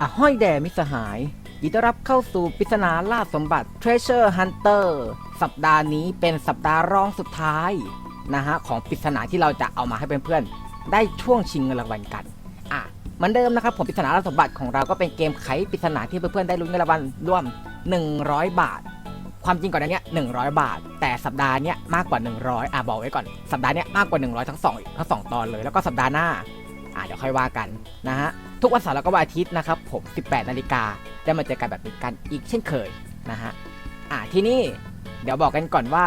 อะห้อยแด่มิสหายยินดีต้อนรับเข้าสู่ปริศนาล่าสมบัติ Treasure Hunter สัปดาห์นี้เป็นสัปดาห์รองสุดท้ายนะฮะของปริศนาที่เราจะเอามาให้เพื่อนๆได้ช่วงชิงเงินรางวัลกันอะเหมือนเดิมนะครับผมปริศนาล่าสมบัติของเราก็เป็นเกมไขปริศนาที่เพื่อนๆได้ลุ้นเงินรางวัลร่วม 100 บาท ความจริงก่อนหน้าเนี้ย100 บาท แต่สัปดาห์เนี้ยมากกว่า 100อะบอกไว้ก่อนสัปดาห์เนี้ยมากกว่า 100 ทั้งสองทั้งสองตอนเลยแล้วก็สัปดาห์หน้าอะเดี๋ยวค่อยว่ากันนะฮะ ทุกวันเสาร์แล้วก็วันอาทิตย์นะครับผม 18 นาฬิกาได้มาเจอกันแบบนี้กันอีกเช่นเคยนะฮะอะที่นี่เดี๋ยวบอกกันก่อนว่า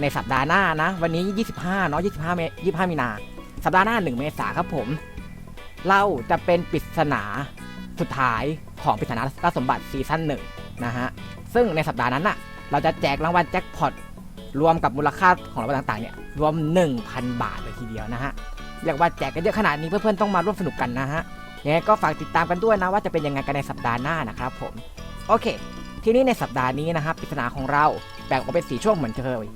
ในสัปดาห์หน้านะ วันนี้ 25 เนาะ 25 เม25 มีนา สัปดาห์หน้า 1 เมษาครับผม เราจะเป็นปริศนาสุดท้ายของปริศนาล่าสมบัติซีซั่นหนึ่งนะฮะ ซึ่งในสัปดาห์นั้นน่ะ เราจะแจกรางวัลแจ็คพอตรวมกับมูลค่าของรางวัลต่างๆเนี่ย รวม 1,000 บาทเลยทีเดียวนะฮะ เรียกว่าแจกกันเยอะขนาดนี้เพื่อนๆต้องมาร่วมสนุกกันนะฮะ ยังไงก็ฝากติดตามกันด้วยนะว่าจะเป็นยังไงกันในสัปดาห์หน้านะครับผม โอเค ทีนี้ในสัปดาห์นี้นะครับปริศนาของเราแบ่งออกเป็นสีช่วงเหมือนเคย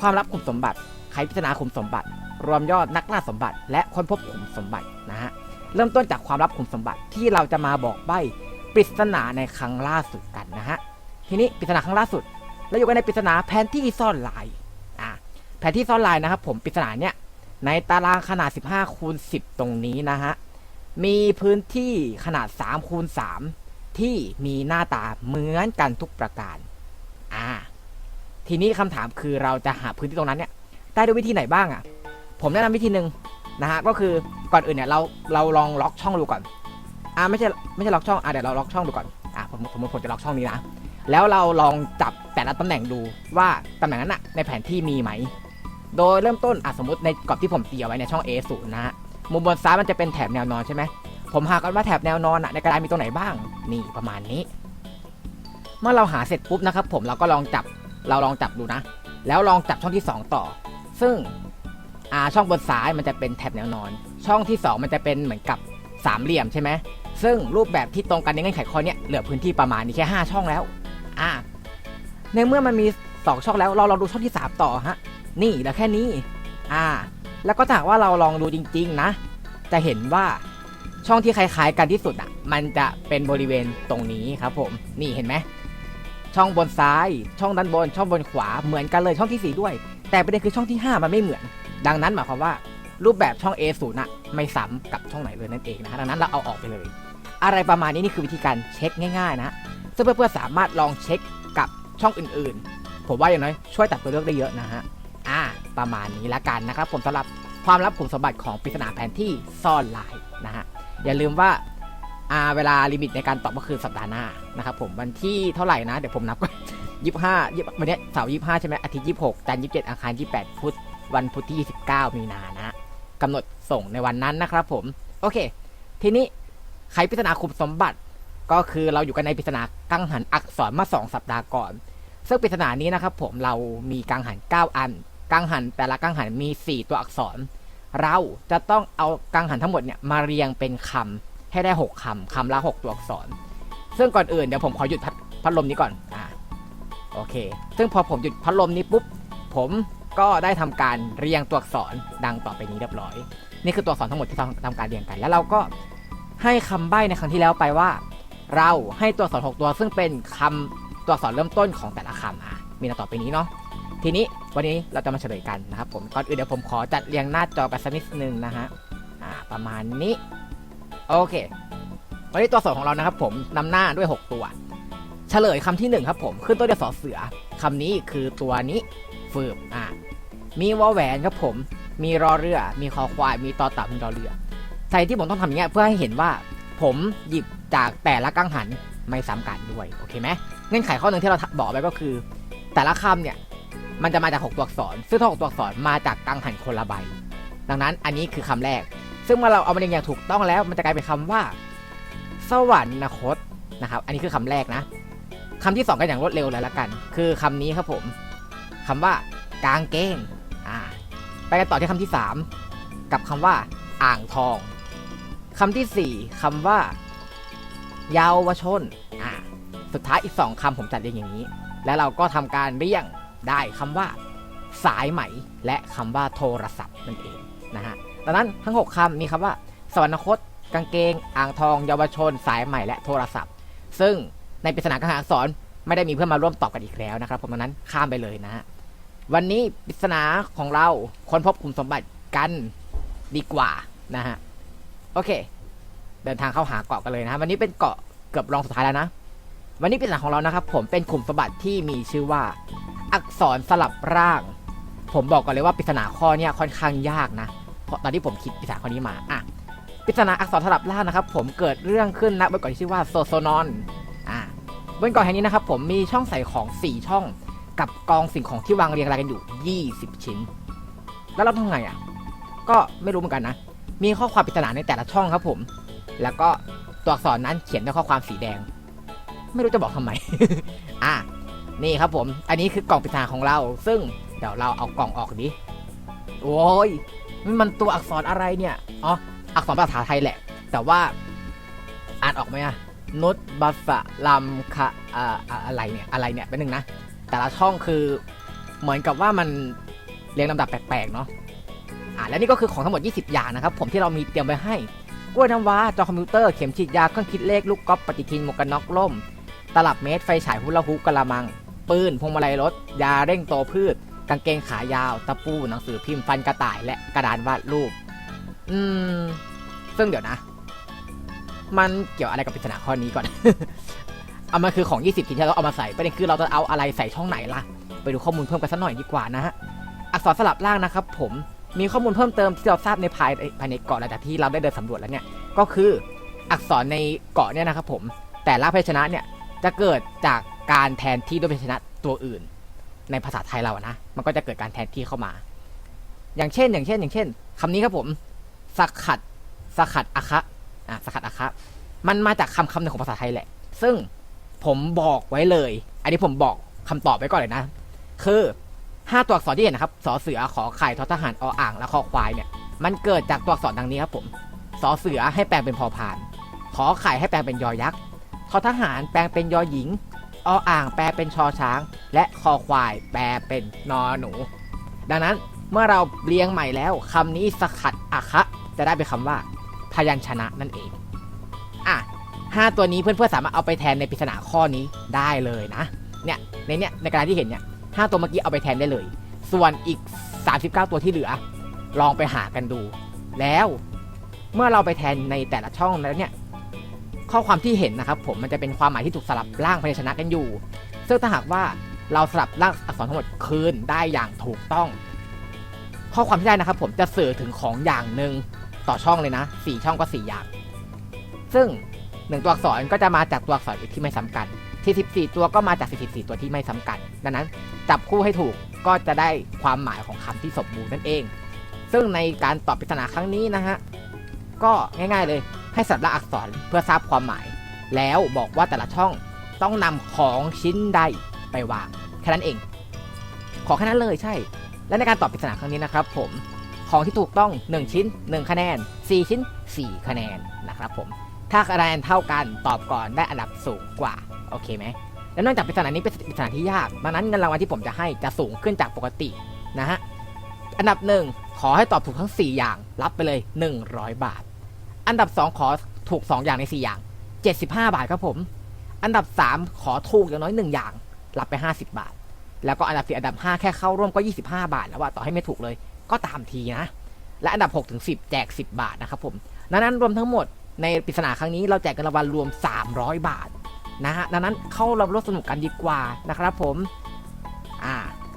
ความลับขุมสมบัติ ไขปริศนาขุมสมบัติ รวมยอดนักล่าสมบัติ และค้นพบขุมสมบัตินะฮะ เริ่มต้นจากความลับขุมสมบัติที่เราจะมาบอกใบปริศนาในครั้งล่าสุดกันนะฮะ ทีนี้ปริศนาครั้งล่าสุดเราอยู่กันในปริศนาแผนที่ซ่อนลายอ่าแผนที่ซ่อนลายนะครับผมปริศนาเนี้ยในตารางขนาด 15คูณ10 ตรงนี้นะฮะ มีพื้นที่ขนาด3คูณ3ที่มีหน้าตาเหมือนกันทุกประการ อ่า ทีนี้คำถามคือเราจะหาพื้นที่ตรงนั้นเนี่ย ได้ด้วยวิธีไหนบ้างอะ่ะ ผมแนะนำวิธีหนึ่งนะฮะ ก็คือก่อนอื่นเนี่ยเราเราลองล็อกช่องดูก่อน อ่าไม่ใช่ไม่ใช่ล็อกช่อง อ่าเดี๋ยวเราล็อกช่องดูก่อน อ่าผมผมผมจะล็อกช่องนี้นะ แล้วเราลองจับแต่ละตำแหน่งดูว่าตำแหน่งนั้นอะในแผนที่มีไหม โดยเริ่มต้นอะสมมติในกรอบที่ผมเตียไว้ในช่อง A0 นะฮะ มุมบนซ้ายมันจะเป็นแถบแนวนอนใช่ไหมผมหากันว่าแถบแนวนอนอะในกระดานมีตรงไหนบ้าง นี่ประมาณนี้ เมื่อเราหาเสร็จปุ๊บนะครับ ผมเราก็ลองจับเราลองจับดูนะ แล้วลองจับช่องที่ 2 ต่อ ซึ่งอ่าช่องบนซ้ายมันจะเป็นแถบแนวนอน ช่องที่ 2 มันจะเป็นเหมือนกับสามเหลี่ยมใช่ไหมซึ่งรูปแบบที่ตรงกันในเงื่อนไขข้อเนี้ยเหลือพื้นที่ประมาณนี้แค่ 5 ช่องแล้วอ่าในเมื่อมันมี 2 ช่องแล้วเราลองดูช่องที่ 3 ต่อฮะนี่เหลือแค่นี้อ่า แล้วก็ถ้าหากว่าเราลองดูจริง ๆ นะ จะเห็นว่าช่องที่คล้าย ๆ กันที่สุดอะ มันจะเป็นบริเวณตรงนี้ครับผม นี่เห็นไหม ช่องบนซ้าย ช่องด้านบน ช่องบนขวา เหมือนกันเลยช่องที่สี่ด้วย แต่ประเด็นคือช่องที่ 5 มันไม่เหมือน ดังนั้นหมายความว่ารูปแบบช่อง A0 น่ะไม่ซ้ำกับช่องไหนเลยนั่นเองนะฮะ ดังนั้นเราเอาออกไปเลย อะไรประมาณนี้นี่คือวิธีการเช็คง่ายๆนะซึ่งเพื่อนๆสามารถลองเช็คกับช่องอื่นๆ ผมว่าอย่างน้อยช่วยตัดตัวเลือกได้เยอะนะฮะ ประมาณนี้ละกันนะครับผมสำหรับความลับขุมสมบัติของปริศนาแผนที่ซ่อนลายนะฮะอย่าลืมว่าอ่าเวลาลิมิตในการตอบก็คือสัปดาห์หน้านะครับผมวันที่เท่าไหร่นะ เดี๋ยวผมนับก่อนยี่ห้ายี่วันนี้เสาร์ยี่ห้าใช่ไหมอาทิตย์ยี่หกจันทร์ยี่สิบเจ็ดอังคารยี่แปดพุธวันพุธที่ยี่สิบเก้ามีนานะฮะกำหนดส่งในวันนั้นนะครับผม โอเค ทีนี้ไขปริศนาขุมสมบัติก็คือเราอยู่กันในปริศนากังหันอักษรมาสองสัปดาห์ก่อน ซึ่งปริศนานี้นะครับผมเรามีกังหัน 9 อัน กังหันแต่ละกังหันมี 4 ตัวอักษร เราจะต้องเอากังหันทั้งหมดเนี่ยมาเรียงเป็นคำให้ได้ 6คำคำละ 6 ตัวอักษร ซึ่งก่อนอื่นเดี๋ยวผมขอหยุดพัดพัดลมนี้ก่อนอ่าโอเค ซึ่งพอผมหยุดพัดลมนี้ปุ๊บผมก็ได้ทำการเรียงตัวอักษรดังต่อไปนี้เรียบร้อย นี่คือตัวอักษรทั้งหมดที่ทำทำการเรียงกัน แล้วเราก็ให้คำใบ้ในครั้งที่แล้วไปว่า เราให้ตัวอักษร6ตัวซึ่งเป็นคำตัวอักษรเริ่มต้นของแต่ละคำอะมีดังต่อไปนี้เนาะ ทีนี้วันนี้เราจะมาเฉลยกันนะครับผมก่อนอื่นเดี๋ยวผมขอจัดเรียงหน้าจอกันสักนิดนึงนะฮะอ่าประมาณนี้ โอเค วันนี้ตัวอักษรของเรานะครับผมนำหน้าด้วย 6 ตัว เฉลยคำที่ 1 ครับผม ขึ้นตัวเดียสอเสือคำนี้คือตัวนี้ฟืบอ่ามีวอแหวนครับผม มีรอเรือ มีคอควาย มีตอเต่ามีรอเรือใส่ที่ผมต้องทำอย่างเงี้ยเพื่อให้เห็นว่า ผมหยิบจากแต่ละกังหันไม่ซ้ำกันด้วย โอเคไหมเงื่อนไขข้อหนึ่งที่เราบอกไว้ก็คือ แต่ละคำเนี่ย มันจะมาจาก 6 ตัวอักษร ซึ่งทั้งหกตัวอักษรมาจากกังหันคนละใบ ดังนั้นอันนี้คือคำแรก ซึ่งเมื่อเราเอามาเรียงอย่างถูกต้องแล้ว มันจะกลายเป็นคำว่า สวรรคตนะครับ อันนี้คือคำแรกนะคำที่สองกันอย่างรวดเร็วเลยละกัน คือคำนี้ครับผมคำว่ากางเกงอ่าไปกันต่อที่คำที่สามกับคำว่า อ่างทองคำที่สี่คำว่า เยาวชนอ่าสุดท้ายอีก 2คำผมจัดเรียงอย่างนี้ แล้วเราก็ทำการเรียง ได้คำว่าสายไหมและคำว่าโทรศัพท์นั่นเองนะฮะดังนั้นทั้ง 6คำมีคำว่า สวรรคต กางเกง อ่างทอง เยาวชน สายใหม่และโทรศัพท์ ซึ่งในปริศนาการหาอักษรไม่ได้มีเพื่อนมาร่วมตอบกันอีกแล้วนะครับผมดังนั้นข้ามไปเลยนะฮะวันนี้ปริศนาของเราค้นพบขุมสมบัติกันดีกว่านะฮะโอเค เดินทางเข้าหาเกาะกันเลยนะฮะวันนี้เป็นเกาะเกือบรองสุดท้ายแล้วนะ วันนี้ปริศนาของเรานะครับ ผมเป็นขุมสมบัติที่มีชื่อว่า อักษรสลับร่าง ผมบอกก่อนเลยว่าปริศนาข้อเนี้ยค่อนข้างยากนะ เพราะตอนที่ผมคิดปริศนาข้อนี้มาอะปริศนาอักษรสลับร่างนะครับ ผมเกิดเรื่องขึ้นณบนเกาะที่ชื่อว่าโซโซนอนอะบนเกาะแห่งนี้นะครับ ผมมีช่องใส่ของ 4 ช่อง กับกองสิ่งของที่วางเรียงรายกันอยู่ 20 ชิ้น แล้วเราทำไงอะ ก็ไม่รู้เหมือนกันนะ มีข้อความปริศนาในแต่ละช่องครับผม แล้วก็ตัวอักษรนั้นเขียนด้วยข้อความสีแดง ไม่รู้จะบอกทำไม อะ นี่ครับผม อันนี้คือกล่องปริศนาของเรา ซึ่งเดี๋ยวเราเอากล่องออกดิ โอ้ย มันตัวอักษรอะไรเนี่ย อ๋อ อักษรภาษาไทยแหละ แต่ว่าอ่านออกไหมอะนุชบัสะลัมคะอะไรเนี่ย อะไรเนี่ยเป็นหนึ่งนะ แต่ละช่องคือเหมือนกับว่ามันเรียงลำดับแปลกๆเนาะ อ่าและนี่ก็คือของทั้งหมด 20 อย่างนะครับ ผมที่เรามีเตรียมไว้ให้ กล้วยน้ำว้า จอคอมพิวเตอร์ เข็มฉีดยา เครื่องคิดเลข ลูกก๊อปปฏิทิน หมวกกันน็อกล่ม ตลับเมตร ไฟฉายฮุลาฮูปกระมัง ปืนพวงมาลัยรถ ยาเร่งโตพืช กางเกงขายาว ตะปู หนังสือพิมพ์ฟันกระต่ายและกระดานวาดรูป อืม ซึ่งเดี๋ยวนะ มันเกี่ยวอะไรกับปริศนาข้อนี้ก่อน เอามาคือของ 20ชิ้นที่เราเอามาใส่ประเด็นคือเราจะเอาอะไรใส่ช่องไหนล่ะ ไปดูข้อมูลเพิ่มกันสักหน่อยดีกว่านะฮะ อักษรสลับล่างนะครับ ผม มีข้อมูลเพิ่มเติมที่เราทราบในภายภายในเกาะหลังจากที่เราได้เดินสำรวจแล้วเนี่ย ก็คืออักษรในเกาะเนี่ยนะครับผม แต่ละพยัญชนะเนี่ยจะเกิดจาก การแทนที่ด้วยพยัญชนะตัวอื่น ในภาษาไทยเราอะนะมันก็จะเกิดการแทนที่เข้ามา อย่างเช่น อย่างเช่น อย่างเช่นคำนี้ครับผมสขัดสขัดอะคะอะสขัดอะคะมันมาจากคำคำหนึ่งของภาษาไทยแหละ ซึ่งผมบอกไว้เลย อันนี้ผมบอกคำตอบไว้ก่อนเลยนะ คือห้าตัวอักษรที่เห็นนะครับสอเสือขอไข่ทอทหารออ่างและคอควายเนี่ย มันเกิดจากตัวอักษรดังนี้ครับผมสอเสือให้แปลงเป็นพอพาน ขอไข่ให้แปลงเป็นยอยักษ์ทอทหารแปลงเป็นยอหญิง ออ่างแปลเป็นชอช้าง และคอควายแปลเป็นนอหนู ดังนั้นเมื่อเราเรียงใหม่แล้วคำนี้สขัดอะคะจะได้เป็นคำว่า พยัญชนะนั่นเอง อะห้าตัวนี้เพื่อนๆสามารถเอาไปแทนในปริศนาข้อนี้ได้เลยนะ เนี่ยในเนี้ยในกระดาษที่เห็นเนี่ยห้าตัวเมื่อกี้เอาไปแทนได้เลย ส่วนอีก 39 ตัวที่เหลือ ลองไปหากันดู แล้วเมื่อเราไปแทนในแต่ละช่องแล้วเนี่ย ข้อความที่เห็นนะครับผมมันจะเป็นความหมายที่ถูกสลับร่างพยัญชนะกันอยู่ ซึ่งถ้าหากว่าเราสลับร่างอักษรทั้งหมดคืนได้อย่างถูกต้อง ข้อความที่ได้นะครับ ผมจะสื่อถึงของอย่างหนึ่งต่อช่องเลยนะสี่ช่องก็สี่อย่าง ซึ่งหนึ่งตัวอักษรก็จะมาจากตัวอักษรที่ไม่ซ้ำกันที่14ตัวก็มาจาก44ตัวที่ไม่ซ้ำกัน ดังนั้นจับคู่ให้ถูกก็จะได้ความหมายของคำที่สมบูรณ์นั่นเอง ซึ่งในการตอบปริศนาครั้งนี้นะฮะก็ง่าย ๆเลย ให้สลับละอักษรเพื่อทราบความหมาย แล้วบอกว่าแต่ละช่องต้องนำของชิ้นใดไปวางแค่นั้นเอง ขอแค่นั้นเลยใช่ และในการตอบปริศนาครั้งนี้นะครับ ผมของที่ถูกต้อง 1 ชิ้น 1 คะแนน 4 ชิ้น 4 คะแนนนะครับผมถ้าคะแนนเท่ากันตอบก่อนได้อันดับสูงกว่าโอเคไหมและนองจากปริศนานี้เป็นปริศนาที่ยากดังนั้นเงินรางวัลที่ผมจะให้จะสูงขึ้นจากปกตินะฮะอันดับหนึ่งขอให้ตอบถูกทั้ง 4 อย่างรับไปเลย 100 บาท อันดับ 2 ขอถูก 2 อย่างใน 4 อย่าง 75 บาทครับผม อันดับ 3 ขอถูกอย่างน้อย 1 อย่าง รับไป 50 บาท แล้วก็อันดับ4อันดับ 5 แค่เข้าร่วมก็ 25 บาท แล้วว่าต่อให้ไม่ถูกเลยก็ตามทีนะ และอันดับ6ถึง10 แจก 10 บาทนะครับผมดังนั้นรวมทั้งหมดในปริศนาครั้งนี้เราแจกเงินรางวัลรวม 300 บาทนะฮะดังนั้นเข้าเราร่วมสนุกกันดีกว่านะครับผมอ่า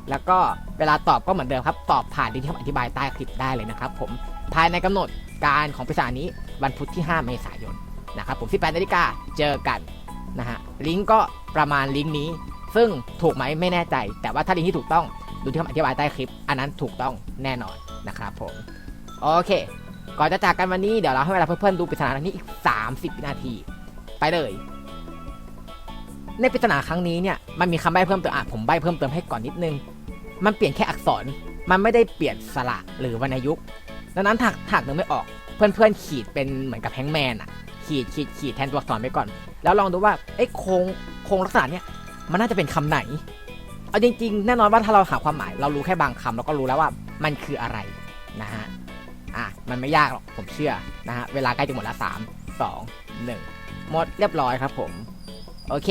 แล้วก็เวลาตอบก็เหมือนเดิมครับ ตอบผ่านลิงก์ที่ผมอธิบายใต้คลิปได้เลยนะครับผมภายในกำหนดการของปริศนานี้ วันพุธที่ 5 เมษายนนะครับผม18นาฬิกาเจอกันนะฮะลิงก์ก็ประมาณลิงก์นี้ ซึ่งถูกไหมไม่แน่ใจ แต่ว่าถ้าลิงก์ที่ถูกต้องดูที่คำอธิบายใต้คลิป อันนั้นถูกต้องแน่นอนนะครับผมโอเค ก่อนจะจากกันวันนี้เดี๋ยวเราให้เวลาเพื่อนๆดูปริศนาครั้งนี้อีก 30 วินาที ไปเลย ในปริศนาครั้งนี้เนี่ยมันมีคำใบ้เพิ่มเติมอะผมใบ้เพิ่มเติมให้ก่อนนิดนึง มันเปลี่ยนแค่อักษรมันไม่ได้เปลี่ยนสระหรือวรรณยุกต์ดังนั้นถักถักนึงไม่ออก เพื่อนๆขีดเป็นเหมือนกับแฮงแมนอะขีดขีดขีดแทนตัวอักษรไปก่อน แล้วลองดูว่าเอ้โครงโครงลักษณะเนี่ยมันน่าจะเป็นคำไหน เอาจริงๆ แน่นอนว่าถ้าเราหาความหมาย เรารู้แค่บางคำเราก็รู้แล้วว่ามันคืออะไรนะฮะอะมันไม่ยากหรอกผมเชื่อนะฮะเวลาใกล้จะหมดละสามสองหนึ่งหมดเรียบร้อยครับผม โอเค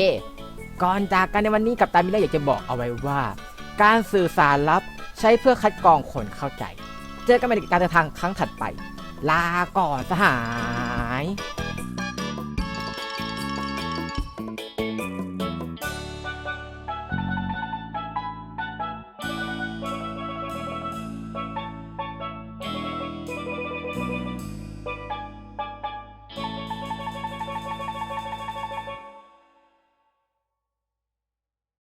ก่อนจากกันในวันนี้กับตามิเล่อยากจะบอกเอาไว้ว่า การสื่อสารลับใช้เพื่อคัดกรองคนเข้าใจ เจอกันใหม่ในการเดินทางครั้งถัดไป ลาก่อนสหาย